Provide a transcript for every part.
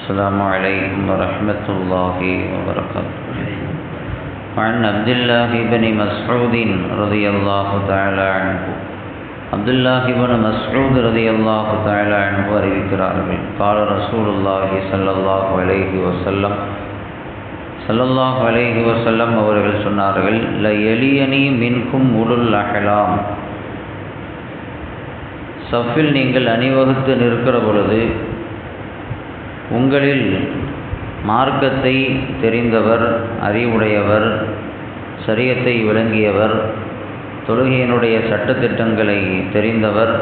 السلام عليكم ورحمة الله وبركاته وعن عبد الله بن مسعود رضي الله تعالى عنه عبد الله بن مسعود رضي الله تعالى عنه அறிவிக்கிறார்கள் قال رسول الله صلى الله عليه وسلم சல்லல்லாஹு அலைஹி வஸல்லம் அவர்கள் சொன்னார்கள் ல எலியனி மின்கும் உலுல் அஹலாம் சஃபில் நீங்கள் அணிவகுத்து நிற்கிற பொழுது உங்களில் மார்க்கத்தை தெரிந்தவர் அறிவுடையவர் சரியத்தை விளங்கியவர் தொழுகையினுடைய சட்டத்திட்டங்களை தெரிந்தவர்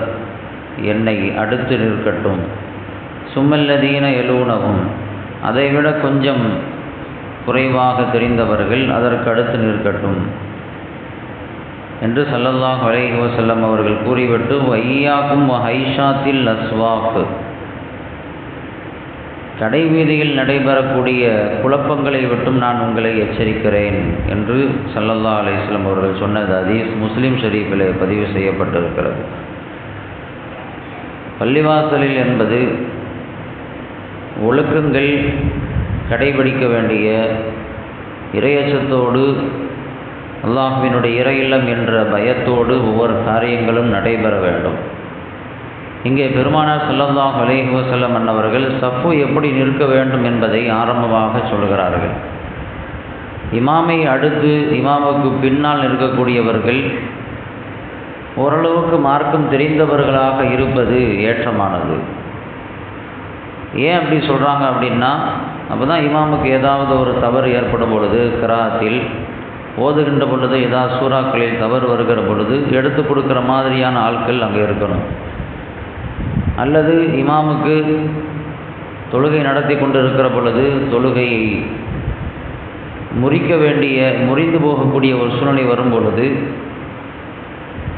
என்னை அடுத்து நிற்கட்டும். சும்மல்லதீன எழுவுணவும் அதைவிட கொஞ்சம் குறைவாக தெரிந்தவர்கள் அதற்கு அடுத்து நிற்கட்டும். என்று சல்லல்லாஹ் அலைஹி வசல்லம் அவர்கள் கூறிவிட்டு வையாக்கும் ஹைஷாத்தில் அஸ்வாக்கு கடைவீதியில் நடைபெறக்கூடிய குழப்பங்களை விட்டும் நான் உங்களை எச்சரிக்கிறேன் என்று சல்லல்லா அலிஸ்லம் அவர்கள் சொன்னது அதீஸ் முஸ்லீம் ஷரீஃபில் பதிவு செய்யப்பட்டிருக்கிறது. பள்ளிவாசலில் என்பது ஒழுக்கங்கள் கடைபிடிக்க வேண்டிய இரையச்சத்தோடு அல்லாஹுவினுடைய இறையில்லம் என்ற பயத்தோடு ஒவ்வொரு காரியங்களும் நடைபெற வேண்டும். இங்கே பெருமானார் சல்லல்லாஹ் அலைஹி வஸல்லம் அன்னவர்கள் சஃப்பு எப்படி நிற்க வேண்டும் என்பதை ஆரம்பமாக சொல்கிறார்கள். இமாமை அடுத்து இமாமுக்கு பின்னால் நிற்கக்கூடியவர்கள் ஓரளவுக்கு மார்க்கம் தெரிந்தவர்களாக இருப்பது ஏற்றமானது. ஏன் அப்படி சொல்கிறாங்க அப்படின்னா அப்போ தான் இமாமுக்கு ஏதாவது ஒரு தவறு ஏற்படும் பொழுது கிராத்தில் ஓதுகின்ற பொழுது ஏதாவது சூறாக்களில் தவறு வருகிற பொழுது எடுத்து கொடுக்குற மாதிரியான ஆட்கள் அங்கே இருக்கணும். அல்லது இமாமுக்கு தொழுகை நடத்தி கொண்டு இருக்கிற பொழுது தொழுகையை முறிக்க வேண்டிய முறிந்து போகக்கூடிய ஒரு சூழ்நிலை வரும் பொழுது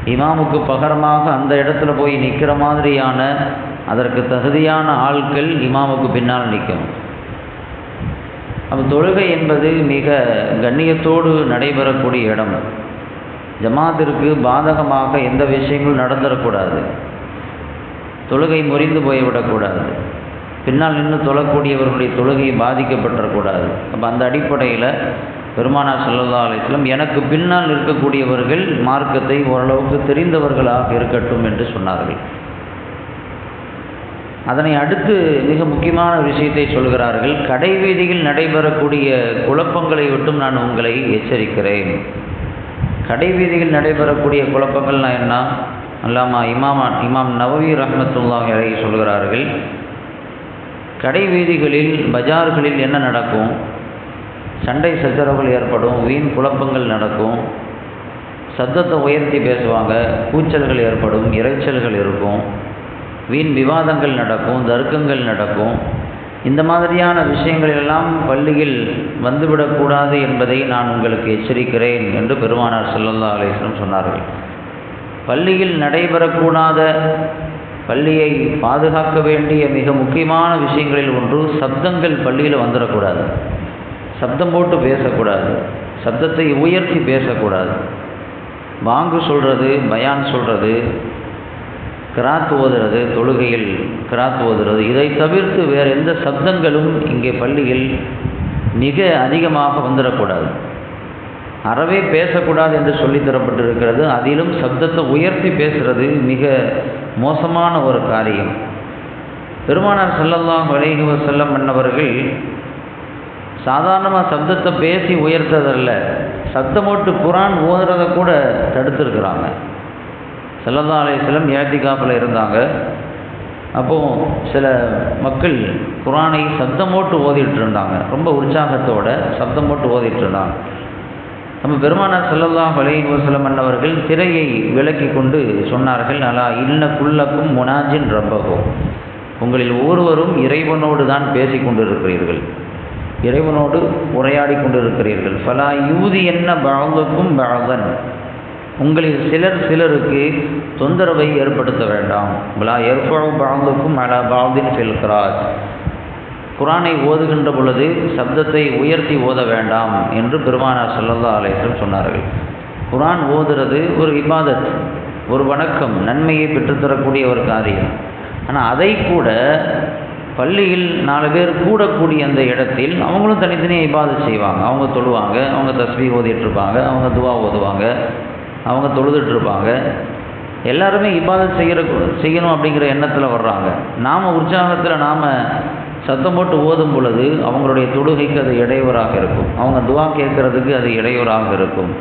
இமாமுக்கு பகரமாக அந்த இடத்துல போய் நிற்கிற மாதிரியான அதற்கு தகுதியான ஆட்கள் இமாமுக்கு பின்னால் நிற்கும். அப்போ தொழுகை என்பது மிக கண்ணியத்தோடு நடைபெறக்கூடிய இடம். ஜமாத்திற்கு பாதகமாக எந்த விஷயங்களும் நடந்துடக்கூடாது தொழுகை முறிந்து போய்விடக்கூடாது. பின்னால் நின்று தொழக்கூடியவர்களுடைய தொழுகை பாதிக்கப்பட்டக்கூடாது அப்போ அந்த அடிப்படையில் பெருமானார் சல்லா அலிஸ்லம் எனக்கு பின்னால் இருக்கக்கூடியவர்கள் மார்க்கத்தை ஓரளவுக்கு தெரிந்தவர்களாக இருக்கட்டும் என்று சொன்னார்கள். அதனை அடுத்து மிக முக்கியமான விஷயத்தை சொல்கிறார்கள். கடைவீதியில் நடைபெறக்கூடிய குழப்பங்களை விட்டும் நான் உங்களை எச்சரிக்கிறேன். கடைவீதியில் நடைபெறக்கூடிய குழப்பங்கள்னால் என்ன? அல்லாமா இமாம் இமாம் நவவி ரஹமத்துல்லாஹ் அழகி சொல்கிறார்கள் கடை வீதிகளில் பஜார்களில் என்ன நடக்கும்? சண்டை சச்சரவுகள் ஏற்படும் வீண் குழப்பங்கள் நடக்கும் சத்தத்தை உயர்த்தி பேசுவாங்க கூச்சல்கள் ஏற்படும் இறைச்சல்கள் இருக்கும் வீண் விவாதங்கள் நடக்கும் தர்க்கங்கள் நடக்கும். இந்த மாதிரியான விஷயங்களெல்லாம் பள்ளியில் வந்துவிடக்கூடாது என்பதை நான் உங்களுக்கு எச்சரிக்கிறேன் என்று பெருமானார் செல்லல்லா அலேஸ்வரம் சொன்னார்கள். பள்ளியில் நடைபெறக்கூடாத பள்ளியை பாதுகாக்க வேண்டிய மிக முக்கியமான விஷயங்களில் ஒன்று சப்தங்கள் பள்ளியில் வந்துடக்கூடாது சப்தம் போட்டு பேசக்கூடாது. சப்தத்தை உயர்த்தி பேசக்கூடாது. வாங்கு சொல்கிறது பயான் சொல்கிறது கிராத் ஓதுறது தொழுகையில் கிராத் ஓதுறது இதை தவிர்த்து வேறு எந்த சப்தங்களும் இங்கே பள்ளியில் மிக அதிகமாக வந்துடக்கூடாது அறவே பேசக்கூடாது என்று சொல்லித்தரப்பட்டிருக்கிறது அதிலும் சப்தத்தை உயர்த்தி பேசுகிறது மிக மோசமான ஒரு காரியம். பெருமானார் செல்லல்லாம் வலைகுவ செல்லம் மன்னவர்கள் சாதாரணமாக சப்தத்தை பேசி உயர்த்ததல்ல சத்தமோட்டு குரான் ஓதுறதை கூட தடுத்துருக்குறாங்க. செல்லல்லா அலையம் ஏத்திகாப்பில் இருந்தாங்க. அப்போது சில மக்கள் குரானை சப்தமோட்டு ஓதிட்டு இருந்தாங்க. ரொம்ப உற்சாகத்தோட சப்தமோட்டு ஓதிட்டு இருந்தாங்க. நம்ம பெருமானார் செல்லல்லா வலையின் வசலம் அன்னவர்கள் திரையை விலக்கி கொண்டு சொன்னார்கள் அலா இல்ல குள்ளக்கும் முனாஜின் ரப்பகோ உங்களில் ஒவ்வொருவரும் இறைவனோடு தான் பேசி கொண்டிருக்கிறீர்கள். இறைவனோடு உரையாடி கொண்டிருக்கிறீர்கள். ஃபலா யூதி என்ன பழகுக்கும் பழகன் உங்களில் சிலர் சிலருக்கு தொந்தரவை ஏற்படுத்த வேண்டாம். பலா ஏற்பழும் பழகுக்கும் அலா பால்தின் செல்கிறார் குரானை ஓதுகின்ற பொழுது சப்தத்தை உயர்த்தி ஓத வேண்டாம் என்று பெருமானார் சல்லல்லா அலேசம் சொன்னார்கள். குரான் ஓதுறது ஒரு இபாதத் ஒரு வணக்கம் நன்மையை பெற்றுத்தரக்கூடிய ஒரு காரியம். ஆனால் அதை கூட பள்ளியில் நாலு பேர் கூடக்கூடிய அந்த இடத்தில் அவங்களும் தனித்தனியாக இபாதை செய்வாங்க. அவங்க தொழுவாங்க அவங்க தஸ்பீ ஓதிட்டுருப்பாங்க அவங்க துவா ஓதுவாங்க அவங்க தொழுதுட்ருப்பாங்க எல்லாருமே இபாதத் செய்கிற செய்யணும் அப்படிங்கிற எண்ணத்தில் வர்றாங்க. நாம் உற்சாகத்தில் நாம் சத்தம் போட்டு ஓதும் பொழுது அவங்களுடைய தொழுகைக்கு அது இடையூறாக இருக்கும். அவங்க துவா கேட்குறதுக்கு அது இடையூறாக இருக்கும்.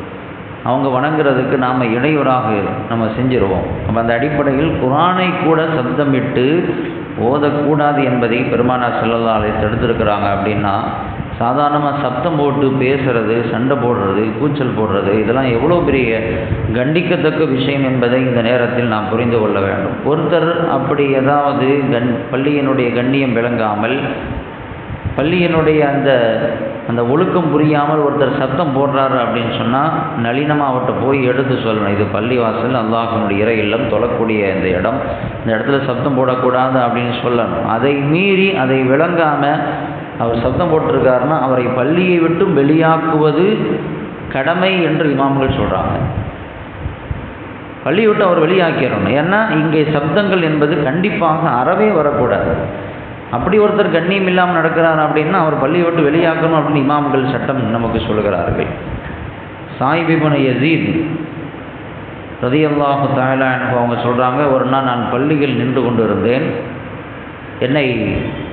அவங்க வணங்குறதுக்கு நாம் இடையூறாக நம்ம செஞ்சிருவோம். அப்போ அந்த அடிப்படையில் குரானை கூட சப்தமிட்டு ஓதக்கூடாது என்பதை பெருமானார் ஸல்லல்லாஹு அலைஹி தடுத்திருக்கிறாங்க அப்படின்னா சாதாரணமாக சப்தம் போட்டு பேசுறது சண்டை போடுறது கூச்சல் போடுறது இதெல்லாம் எவ்வளோ பெரிய கண்டிக்கத்தக்க விஷயம் என்பதை இந்த நேரத்தில் நாம் புரிந்து கொள்ள வேண்டும். ஒருத்தர் அப்படி ஏதாவது கண் பள்ளியினுடைய கண்ணியம் விளங்காமல் பள்ளியினுடைய அந்த அந்த ஒழுக்கம் புரியாமல் ஒருத்தர் சத்தம் போடுறாரு அப்படின்னு சொன்னால் நளினமாக அவட்ட போய் எடுத்து சொல்லணும். இது பள்ளிவாசல் அல்லாஹனுடைய இறை இல்லம் தொழக்கூடிய இந்த இடம். இந்த இடத்துல சத்தம் போடக்கூடாது அப்படின்னு சொல்லணும். அதை மீறி அதை விளங்காமல் அவர் சப்தம் போட்டிருக்காருன்னா அவரை பள்ளியை விட்டு வெளியாக்குவது கடமை என்று இமாம்கள் சொல்கிறாங்க பள்ளியை விட்டு அவர் வெளியாக்கிடணும். ஏன்னா இங்கே சப்தங்கள் என்பது கண்டிப்பாக அறவே வரக்கூடாது. அப்படி ஒருத்தர் கண்ணியம் இல்லாமல் நடக்கிறார் அப்படின்னா அவர் பள்ளியை விட்டு வெளியாக்கணும் அப்படின்னு இமாம்கள் சட்டம் நமக்கு சொல்கிறார்கள் சாயிபிபுன யசீத் ரதியல்லாஹு தாயலா அவங்க சொல்கிறாங்க ஒரு நாள் நான் பள்ளியில் நின்று கொண்டு இருந்தேன் என்னை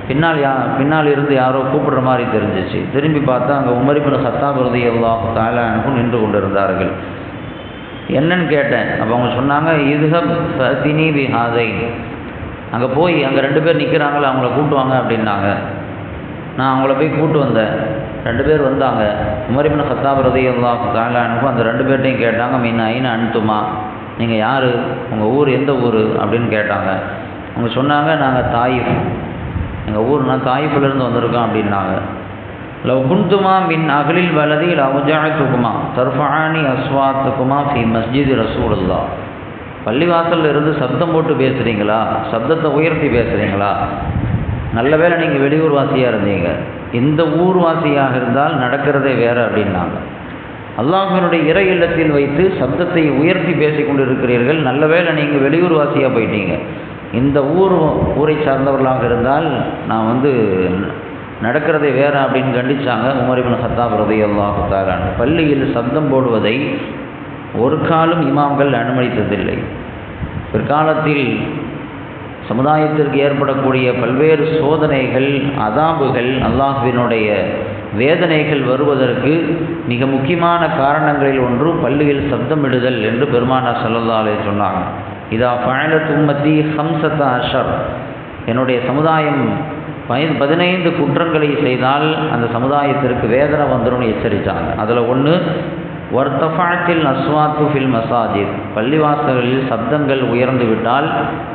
பின்னால் யா பின்னால் இருந்து யாரோ கூப்பிடுற மாதிரி தெரிஞ்சிச்சு. திரும்பி பார்த்தா அங்கே உமரிபின் சத்தாப் ரதி அல்லாஹு நின்று கொண்டு இருந்தார்கள் என்னன்னு கேட்டேன். அப்போ அவங்க சொன்னாங்க இதுஹப் தினி பி ஹாதை அங்கே போய் அங்கே ரெண்டு பேர் நிற்கிறாங்களே அவங்கள கூட்டுவாங்க அப்படின்னாங்க. நான் அவங்கள போய் கூட்டு வந்தேன். ரெண்டு பேர் வந்தாங்க. உமரிபின் ஹத்தாப் ரதி அல்லாஹ் தாலானுக்கும் அந்த ரெண்டு பேர்ட்டையும் கேட்டாங்க மீன் ஐன அனுத்துமா நீங்கள் யார்? உங்கள் ஊர் எந்த ஊர்? அப்படின்னு கேட்டாங்க. அவங்க சொன்னாங்க நாங்கள் தாயிஃப் எங்கள் ஊர் நான் தாயிஃபிலேருந்து வந்திருக்கோம் அப்படின்னாங்க. லவ் குந்துமா மின் அகலில் வலதி லவுஜாத்துக்குமா தர்ஃபானி அஸ்வாத்துக்குமா ஃபி மஸ்ஜித் ரசூலுல்லா பள்ளிவாசலில் இருந்து சப்தம் போட்டு பேசுகிறீங்களா சப்தத்தை உயர்த்தி பேசுகிறீங்களா நல்ல வேலை நீங்கள் வெளியூர் வாசியாக இருந்தீங்க. இந்த ஊர் வாசியாக இருந்தால் நடக்கிறதே வேறு அப்படின்னாங்க. அல்லாஹினுடைய இறை இல்லத்தில் வைத்து சப்தத்தை உயர்த்தி பேசிக்கொண்டு இருக்கிறீர்கள் நல்ல வேளை நீங்கள் வெளியூர் வாசியாக போயிட்டீங்க. இந்த ஊர் ஊரை சார்ந்தவர்களாக இருந்தால் நான் வந்து நடக்கிறதை வேறு அப்படின்னு கண்டிச்சாங்க. உமரிபின் ஹத்தாப் ரதி தாலான் பள்ளியில் சப்தம் போடுவதை ஒரு காலம் இமாம்கள் அனுமதித்ததில்லை. பிற்காலத்தில் சமுதாயத்திற்கு ஏற்படக்கூடிய பல்வேறு சோதனைகள் அதாபுகள் அல்லாஹுவினுடைய வேதனைகள் வருவதற்கு மிக முக்கியமான காரணங்களில் ஒன்று பள்ளியில் சப்தமிடுதல் என்று பெருமானார் சல்லல்லாலே சொன்னாங்க. இதா ஃபயலத் உம்மத்தி ஹம்சத்த அஷர். என்னுடைய சமுதாயம் பய பதினைந்து குற்றங்களை செய்தால் அந்த சமுதாயத்திற்கு வேதனை வந்துடும் எச்சரித்தாங்க. அதில் ஒன்று வர்த்தஃபாத்தில் அஸ்வாத்து ஃபில் மசாஜித். பள்ளிவாசல்களில் சப்தங்கள் உயர்ந்து விட்டால்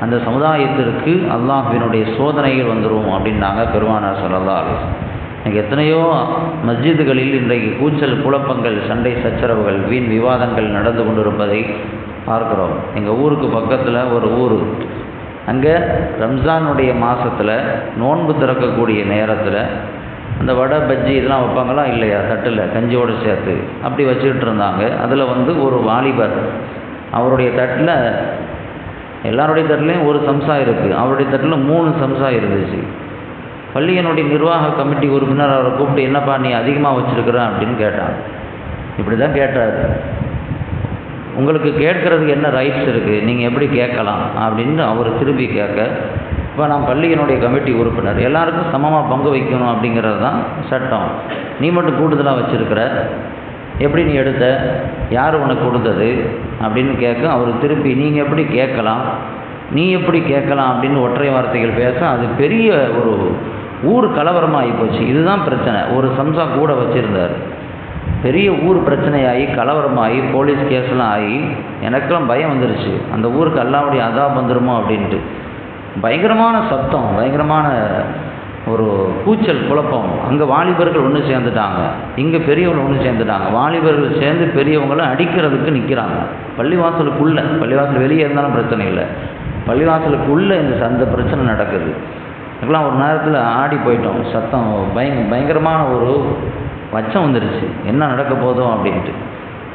அந்த சமுதாயத்திற்கு அல்லாஹ்வினுடைய சோதனைகள் வந்துடும் அப்படின்னாங்க பெருமானார் சொல்லல்லா இன்றைக்கு எத்தனையோ மஸ்ஜிதுகளில் இன்றைக்கு கூச்சல் குழப்பங்கள் சண்டை சச்சரவுகள் வீண் விவாதங்கள் நடந்து கொண்டிருப்பதை பார்க்குறோம். எங்கள் ஊருக்கு பக்கத்தில் ஒரு ஊர். அங்கே ரம்ஜானுடைய மாதத்தில் நோன்பு திறக்கக்கூடிய நேரத்தில் அந்த வடை பஜ்ஜி இதெல்லாம் வைப்பாங்களா? இல்லையா? தட்டில் கஞ்சியோடு சேர்த்து. அப்படி வச்சுக்கிட்டு இருந்தாங்க. அதில் வந்து ஒரு வாலிபர் அவருடைய தட்டில் எல்லாருடைய தட்டிலையும் ஒரு சம்சா இருக்குது அவருடைய தட்டில் மூணு சம்சா இருந்துச்சு. பள்ளியினுடைய நிர்வாக கமிட்டி உறுப்பினர் அவரை கூப்பிட்டு என்னப்பா நீ அதிகமாக வச்சுருக்குற? அப்படின்னு கேட்டான் இப்படி தான் கேட்டார். உங்களுக்கு கேட்கறதுக்கு என்ன ரைட்ஸ் இருக்குது நீங்கள் எப்படி கேட்கலாம்? அப்படின்னு அவர் திருப்பி கேட்க இப்போ நான் பள்ளியினுடைய கமிட்டி உறுப்பினர். எல்லாருக்கும் சமமாக பங்கு வைக்கணும் அப்படிங்கிறது தான் சட்டம். நீ மட்டும் கூடுதலாக வச்சுருக்கிற? எப்படி நீ எடுத்த? யார் உனக்கு கொடுத்தது? அப்படின்னு கேட்க அவர் திருப்பி நீங்கள் எப்படி கேட்கலாம்? நீ எப்படி கேட்கலாம்? அப்படின்னு ஒற்றை வார்த்தைகள் பேச அது பெரிய ஒரு ஊர் கலவரமாகி போச்சு. இதுதான் பிரச்சனை. ஒரு சம்சா கூட வச்சுருந்தார். பெரிய ஊர் பிரச்சனையாகி கலவரமாகி போலீஸ் கேஸ்லாம் ஆகி எனக்கெல்லாம் பயம் வந்துருச்சு. அந்த ஊருக்கு அல்லாவுடைய அதாப் வந்துருமோ அப்படின்ட்டு. பயங்கரமான சத்தம் பயங்கரமான ஒரு கூச்சல் குழப்பம். அங்கே வாலிபர்கள் ஒன்று சேர்ந்துட்டாங்க. இங்கே பெரியவங்க ஒன்று சேர்ந்துட்டாங்க. வாலிபர்கள் சேர்ந்து பெரியவங்களும் அடிக்கிறதுக்கு நிற்கிறாங்க பள்ளிவாசலுக்குள்ளே பள்ளிவாசல் வெளியே இருந்தாலும் பிரச்சனை இல்லை. பள்ளிவாசலுக்குள்ளே இந்த அந்த பிரச்சனை நடக்குது. அதுக்கெல்லாம் ஒரு நேரத்தில் ஆடி போயிட்டோம். சத்தம் பயங்க பயங்கரமான ஒரு பச்சம் வந்துருச்சு. என்ன நடக்க போதும் அப்படின்ட்டு.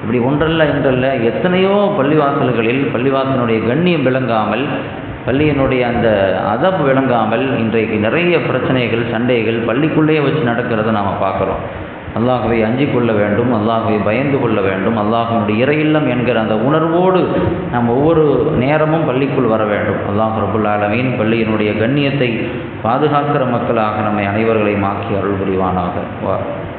இப்படி ஒன்றல்ல இன்றல்ல எத்தனையோ பள்ளிவாசல்களில் பள்ளிவாசலினுடைய கண்ணியம் விளங்காமல் பள்ளியினுடைய அந்த அதப் விளங்காமல் இன்றைக்கு நிறைய பிரச்சனைகள் சண்டைகள் பள்ளிக்குள்ளேயே வச்சு நடக்கிறத நாம் பார்க்குறோம். அல்லாஹுவை அஞ்சு கொள்ள வேண்டும் அல்லாஹுவை பயந்து கொள்ள வேண்டும் அல்லாஹனுடைய இறையில்லம் என்கிற அந்த உணர்வோடு நாம் ஒவ்வொரு நேரமும் பள்ளிக்குள் வர வேண்டும். அல்லாஹ் ரபுல் ஆலமீன் பள்ளியினுடைய கண்ணியத்தை பாதுகாக்கிற மக்களாக நம்மை அனைவர்களையும் ஆக்கி அருள் புரிவானாக.